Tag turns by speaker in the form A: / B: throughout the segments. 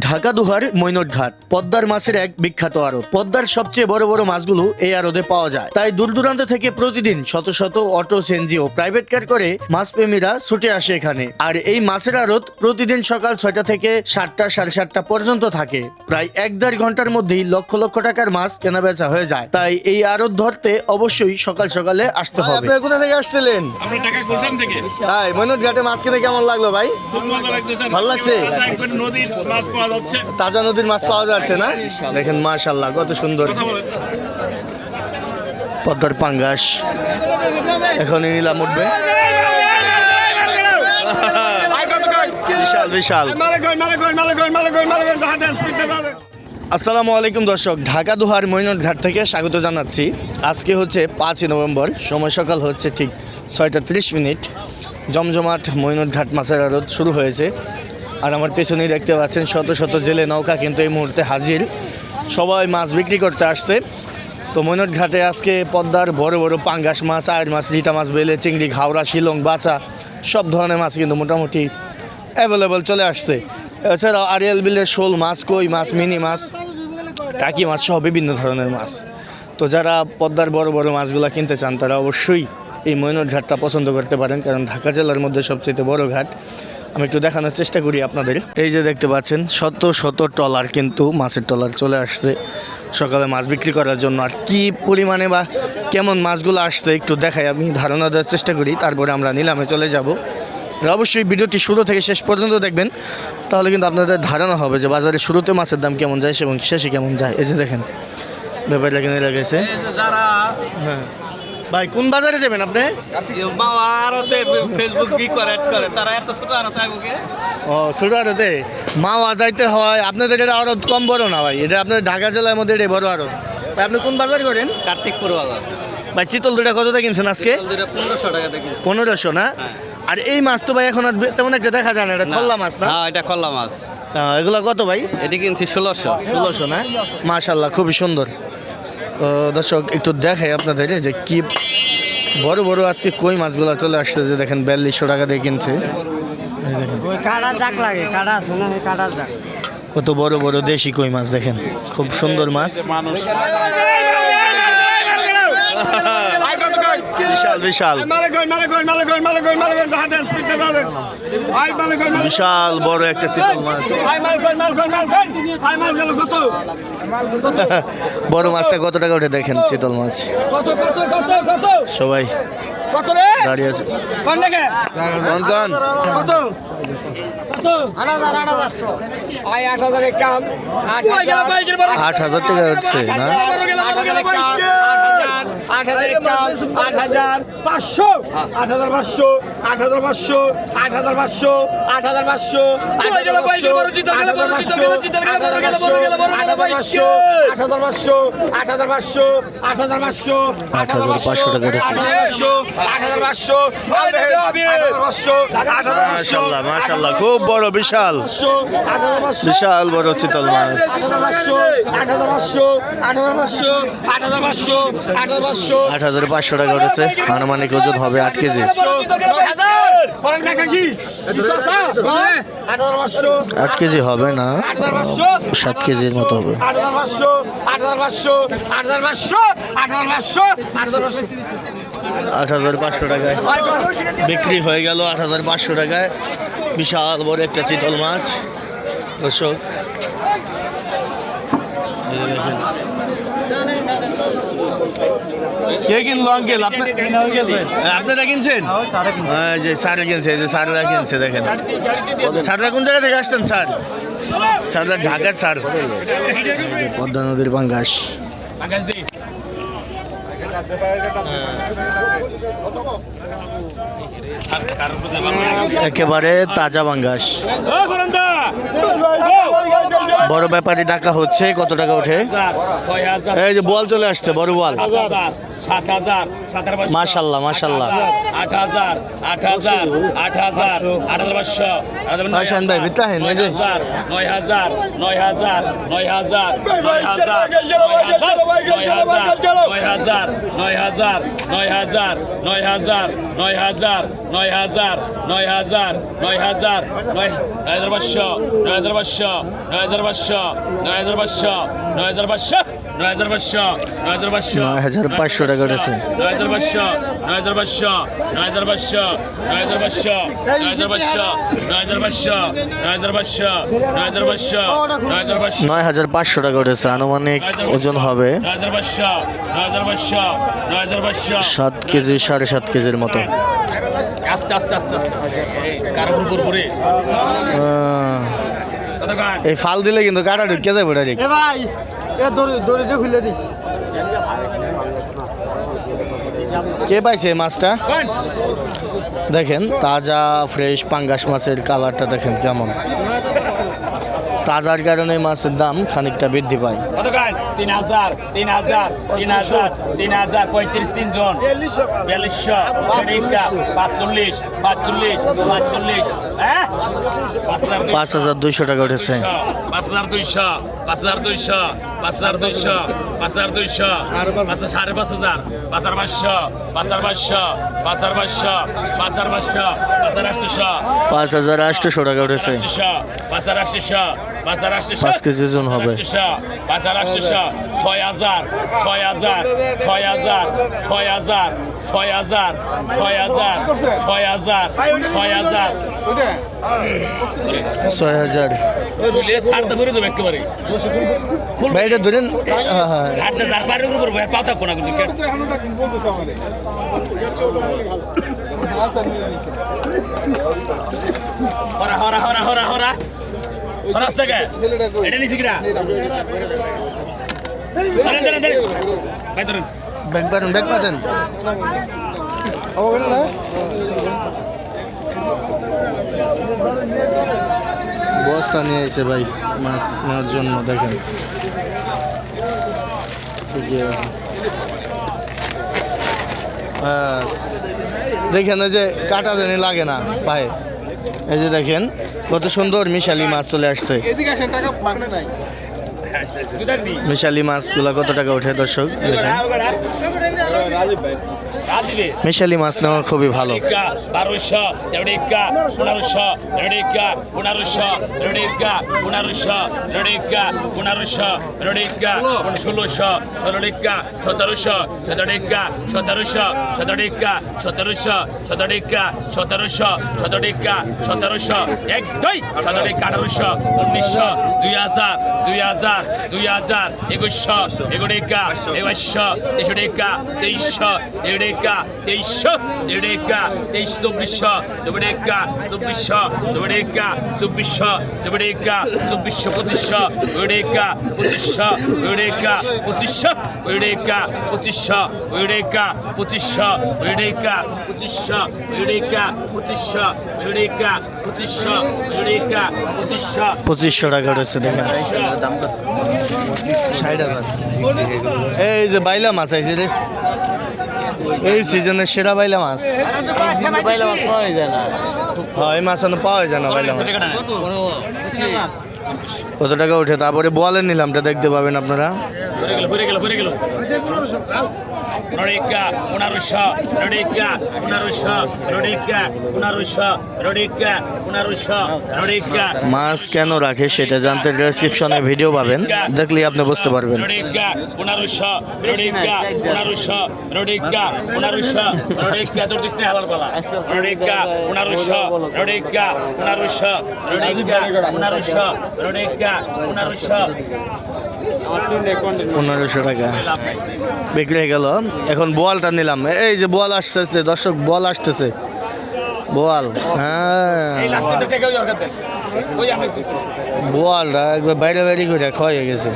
A: ঢাকা দুহার মৈনট ঘাট পদ্মার মাছের এক বিখ্যাত আড়ত। পদ্মার সবচেয়ে বড় বড় মাছগুলো এই আড়তে পাওয়া যায়। তাই দূর দূরান্ত থেকে প্রতিদিন শত শত অটো সেনজি ও প্রাইভেট কার করে মাছ প্রেমীরা ছুটে আসে এখানে। আর এই মাছের আড়ত প্রতিদিন সকাল ছয়টা থেকে সাতটা সাড়ে সাতটা পর্যন্ত থাকে। প্রায় এক দেড় ঘণ্টার মধ্যেই লক্ষ লক্ষ টাকার মাছ কেনা বেচা হয়ে যায়। তাই এই আড়ত ধরতে অবশ্যই সকাল সকালে আসতে হবে। আপনারা কোথা থেকে আসছিলেন?
B: আমরা টাকা গুলশান থেকে।
A: তাই মৈনট ঘাটে মাছ কিনে কেমন লাগল ভাই? ভালো লাগছে?
B: নদীর মাছ
A: তাজা নদীর মাছ পাওয়া যাচ্ছে না? দেখেন মাশাল্লাহ কত সুন্দর। পদ্মার পাঙ্গাস। এখনই নিলাম উঠবে। বিশাল বিশাল। আসসালামু আলাইকুম দর্শক। ঢাকা দুহার মৈনট ঘাট থেকে স্বাগত জানাচ্ছি। আজকে হচ্ছে পাঁচই নভেম্বর সময় সকাল হচ্ছে ঠিক ছয়টা তিরিশ মিনিট। জমজমাট মৈনট ঘাট মাছের আড়ত শুরু হয়েছে। আর আমার পেছনেই দেখতে পাচ্ছেন শত শত জেলে নৌকা কিন্তু এই মুহূর্তে হাজির। সবাই মাছ বিক্রি করতে আসছে। তো মৈনট ঘাটে আজকে পদ্মার বড় বড় পাঙ্গাস মাছ, আয়ের মাছ রিটা মাছ, বেলে, চিংড়ি, ঘাওড়া, শিলং বাচা সব ধরনের মাছ কিন্তু মোটামুটি অ্যাভেলেবল চলে আসছে। এছাড়াও আরিয়াল বিলের শোল মাছ, কই মাছ, মিনি মাছ, টাকি মাছ সহ বিভিন্ন ধরনের মাছ। তো যারা পদ্মার বড় বড় মাছগুলো কিনতে চান, তারা অবশ্যই এই মৈনট ঘাটটা পছন্দ করতে পারেন, কারণ ঢাকা জেলার মধ্যে সবচেয়ে বড় ঘাট। আমি একটু দেখানোর চেষ্টা করি আপনাদের। এই যে দেখতে পাচ্ছেন শত শত টলার কিন্তু মাছের টলার চলে আসছে সকালে মাছ বিক্রি করার জন্য। আর কি পরিমাণে বা কেমন মাছগুলো আসছে একটু দেখাই আমি ধারণা দেওয়ার চেষ্টা করি তারপরে আমরা নিলামে চলে যাব। অবশ্যই ভিডিওটি শুরু থেকে শেষ পর্যন্ত দেখবেন তাহলে কিন্তু আপনাদের ধারণা হবে যে বাজারে শুরুতে মাছের দাম কেমন যায় এবং শেষে কেমন যায়। এই যে দেখেন ব্যাপারটা কিনে লেগেছে?
C: যারা
A: হ্যাঁ। ভাই কোন বাজারে যাবেন আপনি?
C: মামা আরতে ফেসবুক কি করে করে? তারা এত ছোট আরতে আইবকে
A: ও ছোটো আড়তে? মাওয়া যাইতে হয়। আপনাদের এটা আরও কম বড় না ভাই? এটা আপনাদের ঢাকা জেলার মধ্যে এটা বড় আরও। ভাই আপনি কোন বাজার করেন?
C: কার্তিকপুর বাজার।
A: ভাই চিতল দুটা কত কিনছেন আজকে?
C: পনেরোশো টাকা
A: পনেরোশো না? আর এই মাছ তো ভাই এখন আর তেমন একটা দেখা যায় না এটা খল্লা মাছ না?
C: হ্যাঁ এটা খল্লা মাছ।
A: এগুলো কত ভাই?
C: এটি কিনছি ষোলোশো।
A: ষোলোশো না? মাশাল্লাহ খুবই সুন্দর। দর্শক একটু দেখে আপনাদের যে কি বড় বড় আজকে কই মাছগুলো চলে আসছে যে দেখেন বিয়াল্লিশশো টাকা দিয়ে কিনছে
D: হয়
A: কত বড় বড় দেশি কই মাছ দেখেন খুব সুন্দর মাছ
B: মানুষ
A: বিশাল। বিশাল বড় একটা চিতল মাছ বড় মাছটা কত টাকা উঠে দেখেন চিতল মাছ। সবাই দাঁড়িয়ে আছে। আট হাজার টাকা উঠছে না?
E: আট হাজার আট হাজার পাঁচশো আট হাজার পাঁচশো আট হাজার পাঁচশো আট হাজার পাঁচশো আট হাজার পাঁচশো আট হাজার পাঁচশো আট হাজার পাঁচশো আট হাজার পাঁচশো আট হাজার পাঁচশো আট হাজার পাঁচশো আট হাজার পাঁচশো আট হাজার পাঁচশো
A: আট হাজার পাঁচশো
E: আট হাজার পাঁচশো হাজার পাঁচশো আট হাজার পাঁচশো
A: মাশাল্লাহ মাশাল্লাহ খুব বড় বিশাল
E: আট হাজার পাঁচশো
A: বিশাল বড় চিতল মাছ
E: আট হাজার পাঁচশো আট হাজার পাঁচশো আট হাজার পাঁচশো আট হাজার পাঁচশো
A: আট হাজার পাঁচশো টাকা উঠেছে আনুমানিক ওজন হবে আট কেজি আট কেজি হবে না সাত কেজির মতো হবে আট হাজার পাঁচশো টাকায় বিক্রি হয়ে গেল আট হাজার পাঁচশো টাকায় বিশাল বড় একটা চিতল মাছ দর্শক দেখেন। কে কিনলো আঙ্কেল আপনি হ্যাঁ, আপনারা কিনছেন হ্যাঁ যে স্যারে কিনছে এই যে কিনছে দেখেন। কোন জায়গা থেকে আসতেন স্যার? ঢাকার স্যার। পদ্মা নদীর পাঙ্গাস। একেবারে তাজা বাঙ্গাস বড় ব্যাপারে টাকা হচ্ছে কত টাকা ওঠে? এই যে বল চলে আসছে বড় বল।
C: সাত হাজার
A: মাশাআল্লাহ, মাশাআল্লাহ।
C: আট হাজার আট হাজার আট হাজার আট হাজার পাঁচশো হাজার নয়
A: হাসান ভাই,
C: হাজার,
A: বিত্তাহেন, এই যে।
C: নয় হাজার নয় হাজার নয় হাজার নয় হাজার নয় হাজার নয় হাজার নয় হাজার নয় হাজার নয় হাজার নয় হাজার নয় হাজার নয় হাজার নয় হাজার নয় হাজার পাঁচশো নয় হাজার পাঁচশো নয় হাজার পাঁচশো নয় হাজার পাঁচশো নয় হাজার পাঁচশো নয় হাজার পাঁচশো নয় হাজার পাঁচশো
A: নয় হাজার পাঁচশো টাকা উঠেছে।
C: নয় হাজার পাঁচশো নয় হাজার পাঁচশো নয় হাজার পাঁচশো নয় হাজার পাঁচশো নয় হাজার পাঁচশো নয় হাজার পাঁচশো নয় হাজার পাঁচশো নয় হাজার পাঁচশো নয় হাজার পাঁচশো
A: নয় হাজার পাঁচশো টাকা উঠেছে আনুমানিক ওজন হবে সাত কেজি সাড়ে সাত কেজির মতো
C: আস্তে আস্তে আস্তে আস্তে
A: এই ফাল দিলে কিন্তু কাটা ঢুকে যাবে ডাইরেক্ট
D: খুলে দিস।
A: কে পাইছে মাছটা? দেখেন, তাজা ফ্রেশ পাঙ্গাস মাছের কালারটা দেখেন কেমন। তাজার কারণে মাছের দাম খানিকটা বৃদ্ধি পায়।
C: তিন হাজার তিন হাজার তিন হাজার তিন হাজার পঁয়ত্রিশ তিনজন বিয়াল্লিশশো পাঁচচল্লিশ পাঁচচল্লিশ পাঁচচল্লিশ হ্যাঁ পাঁচ হাজার দুইশো।
A: টাকা উঠেছে
C: পাঁচ হাজার দুইশো পাঁচ হাজার দুইশো পাঁচ হাজার দুইশো পাঁচ হাজার দুইশো সাড়ে পাঁচ হাজার পাঁচ হাজার পাঁচশো পাঁচ হাজার পাঁচশো পাঁচ হাজার পাঁচশো পাঁচ হাজার পাঁচশো পাঁচ হাজার আটশোশো
A: পাঁচ হাজার আটশোশো টাকা উঠেছে
C: পাঁচ হাজার আটশোশো পাঁচ হাজার আটশোশো
A: পাঁচ কেজি ওজন হবে
C: পাঁচ হাজার আটশোশো ছয় হাজার ছয় হাজার ছয় হাজার ছয় হাজার ছয় হাজার ছয় হাজার ছয় হাজার ছয় হাজার।
A: ছয় হাজার।
C: ছাড়তে ধরে দেবো একেবারে।
A: ভাই এটা ধরেন হ্যাঁ, হ্যাঁ।
C: ছাড়তে যার পারে উপর ভয় পাও থাকব না কিন্তু কেটে। হরা হরা হরা হরা হরা। থেকে। এটা নিছি কিনা?
A: ব্যাগ পাতেন ব্যাগ পাতেন বস্তা নিয়ে এসে ভাই মাছ নেওয়ার জন্য দেখেন। দেখেন এই যে কাটা জানি লাগে না পায়ে এই যে দেখেন কত সুন্দর মিশালি মাছ চলে আসছে। মিশালি মাছগুলো কত টাকা উঠে দর্শক? মিশালি মাছ নেওয়া খুবই ভালো।
C: ষোলোশো ষোলোটিকা সতেরোশো সতেরোটিকা এগুড়িকা তেইশশো এগুড়িকা তেইশ চব্বিশশো চব্বিড়িকা চব্বিশশো চব্বিড়িকা চব্বিশশো চব্বিড়িকা চব্বিশশো পঁচিশশো এগুড়িকা পঁচিশশো এগুড়িকা পঁচিশশো এগুড়িকা পঁচিশশো এগুড়িকা পঁচিশশো এগুড়িকা পঁচিশশো এগুড়িকা পঁচিশশো এগুড়িকা পঁচিশশো এগুড়িকা পঁচিশশো
A: পঁচিশশো টাকা উঠেছে দেখেন ষাট হাজার। এই যে বাইলা মাছ আইছে রে। এই সিজনের সেরা বাইলা মাছ।
D: বাইলে মাছ পাওয়া যায় না
A: হ্যাঁ এই মাছ পাওয়া যায় না বাইলা মাছ। কত টাকা উঠে তারপরে বোয়ালের নিলামটা দেখতে পাবেন আপনারা।
C: গেল ঘুরে গেল ঘুরে গেল রডিকা পুনারুষা রডিকা পুনারুষা রডিকা পুনারুষা রডিকা পুনারুষা রডিকা
A: মাছ কেন রাখে সেটা জানতে ডেসক্রিপশনে ভিডিও পাবেন দেখলে আপনি বুঝতে পারবেন
C: রডিকা পুনারুষা রডিকা পুনারুষা রডিকা পুনারুষা রডিকা তোর দিস হালার পালা রডিকা পুনারুষা রডিকা পুনারুষা রডিকা পুনারুষা রডিকা পুনারুষা
A: পনেরোশো টাকা। বিক্রি হয়ে গেল। এখন বোয়ালটা নিলাম। এই যে বোয়াল আসতেছে, দর্শক, বোয়াল আসতেছে। বোয়াল হ্যাঁ। বোয়ালটা একবার বাইরে বাইরে করে ক্ষয় হয়ে গেছে।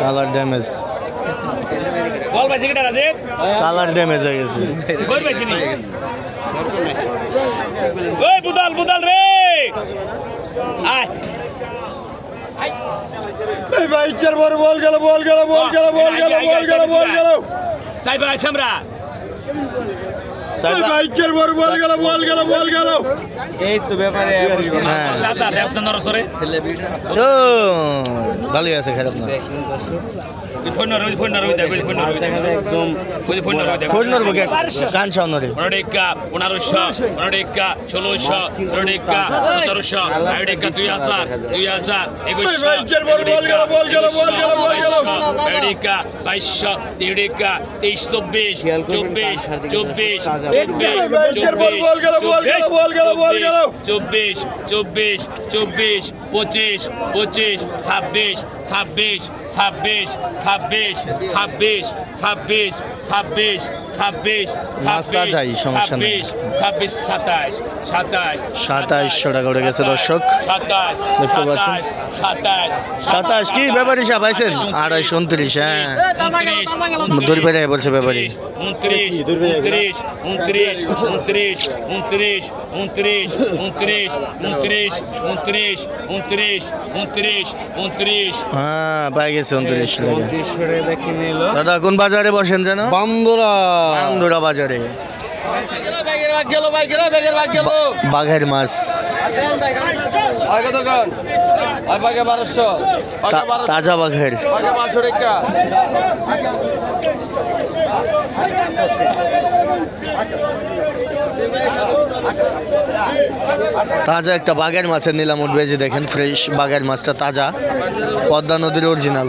A: Colour damage. কালার ড্যামেজ হয়ে গেছে।
C: বুদাল বুদাল রে! আয়।
E: এই বাইকের বড় বল গেল বল গেল বল গেল বল গেল বল গেল বল গেল।
C: সাইবার আছে আমরা
E: বাইকের বড় বল গেল বল গেল বল গেল।
D: এই তো ব্যাপারে
A: হ্যাঁ।
C: রাজা দেওস না নরসরে
A: ও ভালোই আছে খারাপ না।
C: পনেরোশো পনেরোটিকা ষোলোশো পনেরোটিকা সতেরোশো বারোটিকা দুই হাজার দুই হাজার একুশশো বাইশশো বাইশশো তিরিকা তেইশ চব্বিশ চব্বিশ চব্বিশ চব্বিশ চব্বিশ চব্বিশ পঁচিশ পঁচিশ ছাব্বিশ ছাব্বিশ ছাব্বিশ ছাব্বিশ ছাব্বিশ ছাব্বিশ ছাব্বিশ ছাব্বিশ
A: নাস্তা চাই, সমস্যা নেই।
C: ছাব্বিশ ছাব্বিশ সাতাশ সাতাশ
A: সাতাইশশো টাকা উঠে গেছে দর্শক
C: সাতাশ
A: দেখতে পাচ্ছেন?
C: সাতাশ
A: সাতাশ কি ব্যাপারী সাহেব পাইছেন আড়াইশো উনত্রিশ হ্যাঁ দূর পেরে বলছে ব্যাপারী
C: উনত্রিশ উনত্রিশ উনত্রিশ উনত্রিশ উনত্রিশ উনত্রিশ উনত্রিশ উনত্রিশ উনত্রিশ উনত্রিশ উনত্রিশ উনত্রিশ
A: হ্যাঁ পাই গেছে উনত্রিশ টাকা
D: তিরিশশো টাকা কিনে নিল।
A: দাদা কোন বাজারে বসেন যেন?
E: বান্দরা।
A: বান্দুরা বাজারে। বাঘের মাছ। তাজা বাঘের। তাজা একটা বাঘের মাছের নিলাম উঠবে যে দেখেন ফ্রেশ বাঘের মাছটা তাজা। পদ্মা নদীর অরিজিনাল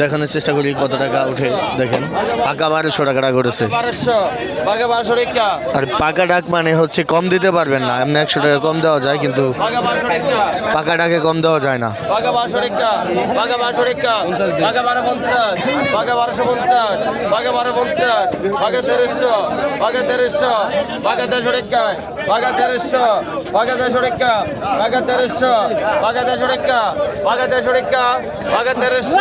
A: দেখানোর চেষ্টা করি কত টাকা উঠে দেখেন। পাকা বারোশো টাকাটা করেছে।
D: বারোশো
A: আর পাকা ডাক মানে হচ্ছে কম দিতে পারবেন না। এমনি একশো টাকা কম দেওয়া যায় কিন্তু পাকা ডাকে কম দেওয়া যায় না।
D: বাগে তেরোশো বাগে তেরোশো।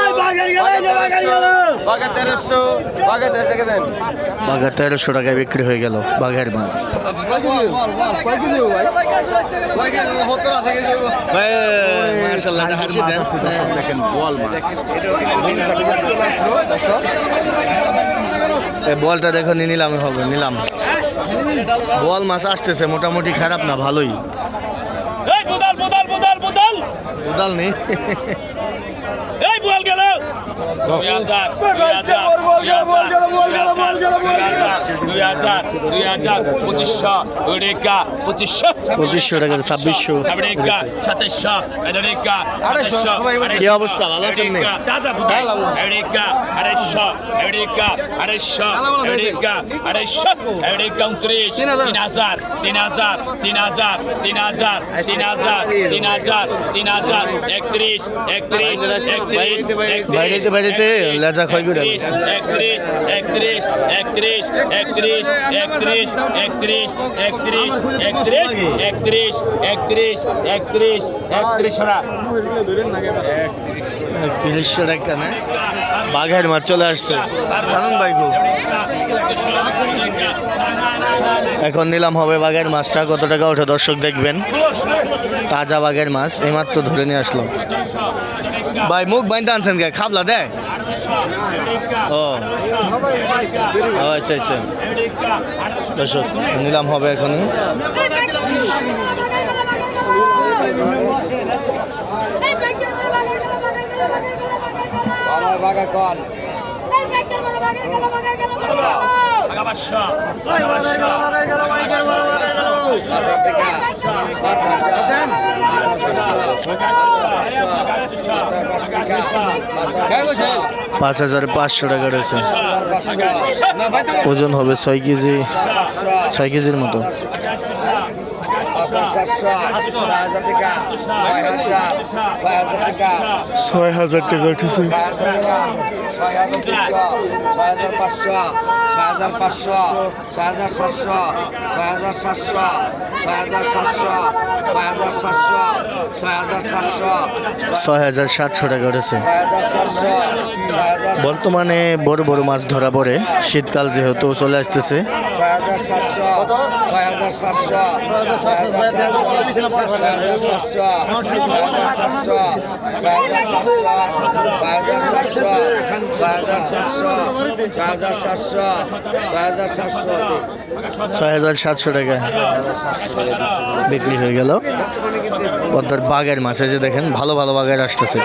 A: বাঘা তেরোশো টাকায় বিক্রি হয়ে গেল বাঘের মাছ। বলটা দেখো নিলাম হবে নিলাম। বল মাছ আসতেছে মোটামুটি খারাপ না ভালোই। কোদাল নেই।
C: দুই হাজার দুই হাজার দুই হাজার দুই হাজার দুই হাজার পঁচিশশো দুই রেখা পঁচিশশো
A: পঁচিশশো টাকার ছাব্বিশশো
C: রেখা সাতাইশশো রেখা আড়াইশো
A: কি অবস্থা? ভালো আছেন?
C: দাদা বুধাই রেখা আড়াইশো রেখা আড়াইশো রেখা আড়াইশো রেখা উনত্রিশ তিন হাজার তিন হাজার তিন হাজার তিন হাজার তিন হাজার তিন হাজার তিন হাজার একত্রিশ একত্রিশ একত্রিশ
A: বাইরেতে বাইরেতে লেজা ক্ষয় করে
C: একত্রিশ একত্রিশ একত্রিশ একত্রিশ একত্রিশ একত্রিশ একত্রিশ একত্রিশ একত্রিশ একত্রিশ একত্রিশ একত্রিশ একত্রিশ
A: টাকা না বাঘের মাছ চলে আসছে আনন্দ ভাই গো। এখন নিলাম হবে বাঘের মাছটা কত টাকা ওঠে দর্শক দেখবেন তাজা বাঘের মাছ এইমাত্র ধরে নিয়ে আসলাম ভাই মুখ বাইন্দা আনছেন কে খাবলা দেয় ও আচ্ছা আচ্ছা নিলাম হবে
D: আমার বাগা
C: পাঁচশো
A: পাঁচ হাজার পাঁচশো টাকা রয়েছে। ওজন হবে ছয় কেজি ছয় কেজির মতো। ছয় হাজার টাকা উঠেছে
F: ছয় হাজার পাঁচশো ছয় হাজার পাঁচশো ছয় হাজার সাতশো ছয় হাজার সাতশো ছয় হাজার সাতশো ছয় হাজার সাতশো ছয় হাজার সাতশো
A: ছয় হাজার সাতশো টাকা উঠেছে
F: ছয় হাজার সাতশো ছয় হাজার
A: বর্তমানে বড় বড় মাছ ধরা পড়ে শীতকাল যেহেতু চলে আসতেছে
E: ছয় হাজার সাতশো ছয় হাজার সাতশো ছয় হাজার সাতশো হাজার সাতশো হাজার সাতশো হাজার সাতশো হাজার সাতশো হাজার সাতশো হাজার সাতশো ছয় হাজার সাতশো
A: সাতশো টাকা বিক্রি হয়ে গেল বাগের মাছ যে দেখেন ভালো ভালো বাঘের আসতেছে